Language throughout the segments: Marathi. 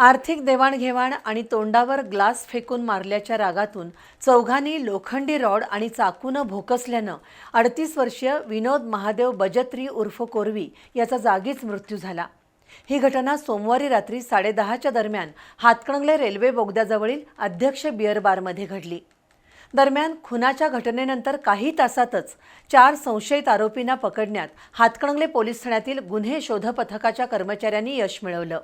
आर्थिक देवाणघेवाण आणि तोंडावर ग्लास फेकून मारल्याच्या रागातून चौघांनी लोखंडी रॉड आणि चाकूनं भोकसल्यानं अडतीस वर्षीय विनोद महादेव बजत्री उर्फ कोरवी याचा जागीच मृत्यू झाला. ही घटना सोमवारी रात्री साडेदहाच्या दरम्यान हातकणंगले रेल्वे बोगद्याजवळील अध्यक्ष बिअर बारमध्ये घडली. दरम्यान खुनाच्या घटनेनंतर काही तासातच चार संशयित आरोपींना पकडण्यात हातकणंगले पोलीस ठाण्यातील गुन्हे शोध पथकाच्या कर्मचाऱ्यांनी यश मिळवलं.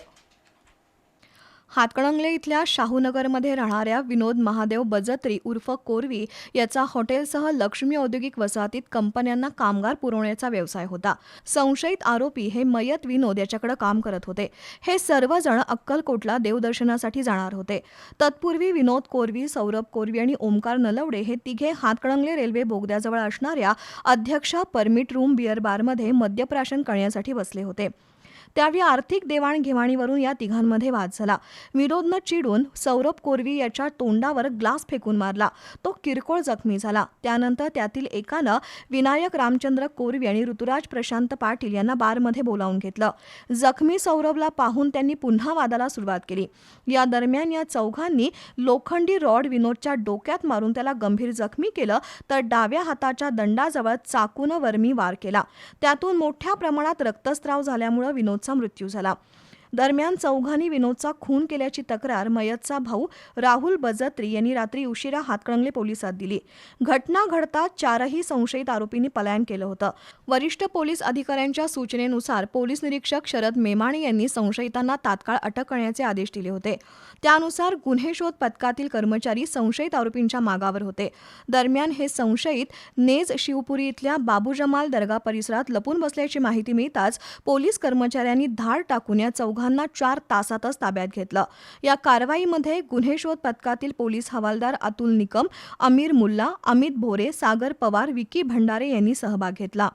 हातकणंगले इथल्या शाहूनगरमध्ये राहणाऱ्या विनोद महादेव बजत्री उर्फ कोरवी याचा हॉटेलसह लक्ष्मी औद्योगिक वसाहतीत कंपन्यांना कामगार पुरवण्याचा व्यवसाय होता. संशयित आरोपी हे मयत विनोद याच्याकडे काम करत होते. हे सर्वजण अक्कलकोटला देवदर्शनासाठी जाणार होते. तत्पूर्वी विनोद कोरवी सौरभ कोरवी आणि ओमकार नलवडे हे तिघे हातकणंगले रेल्वे बोगद्याजवळ असणाऱ्या अध्यक्षा परमिट रूम बिअर बारमध्ये मद्यप्राशन करण्यासाठी बसले होते. त्यावेळी आर्थिक देवाणघेवाणीवरून या तिघांमध्ये वाद झाला. विनोदनं चिडून सौरभ कोरवी याच्या तोंडावर ग्लास फेकून मारला. तो किरकोळ जखमी झाला. त्यानंतर त्यातील एकानं विनायक रामचंद्र कोरवी आणि ऋतुराज प्रशांत पाटील यांना बारमध्ये बोलावून घेतलं. जखमी सौरभला पाहून त्यांनी पुन्हा वादाला सुरुवात केली. या दरम्यान या चौघांनी लोखंडी रॉड विनोदच्या डोक्यात मारून त्याला गंभीर जखमी केलं तर डाव्या हाताच्या दंडाजवळ चाकूनं वर्मी वार केला. त्यातून मोठ्या प्रमाणात रक्तस्राव झाल्यामुळे विनोदचा मृत्यू झाला. दरम्यान चौघांनी विनोदचा खून केल्याची तक्रार मयतचा भाऊ राहुल बजत्री यांनी रात्री उशिरा हातकणंगले पोलिसात दिली. घटना घडता चारही संशयित आरोपींनी पलायन केलं होतं. वरिष्ठ पोलीस अधिकाऱ्यांच्या सूचनेनुसार पोलीस निरीक्षक शरद मेमाणे यांनी संशयितांना तात्काळ अटक करण्याचे आदेश दिले होते. त्यानुसार गुन्हे शोध पथकातील कर्मचारी संशयित आरोपींच्या मागावर होते. दरम्यान हे संशयित नेज शिवपुरी इथल्या बाबू जमाल दर्गा परिसरात लपून बसल्याची माहिती मिळताच पोलीस कर्मचाऱ्यांनी धाड टाकून या दोघांना चार तासातच ताब्यात घेतलं. या कारवाईमध्ये गुन्हे शोध पथकातील पोलीस हवालदार अतुल निकम अमीर मुल्ला अमित भोरे सागर पवार विकी भंडारे यांनी सहभाग घेतला.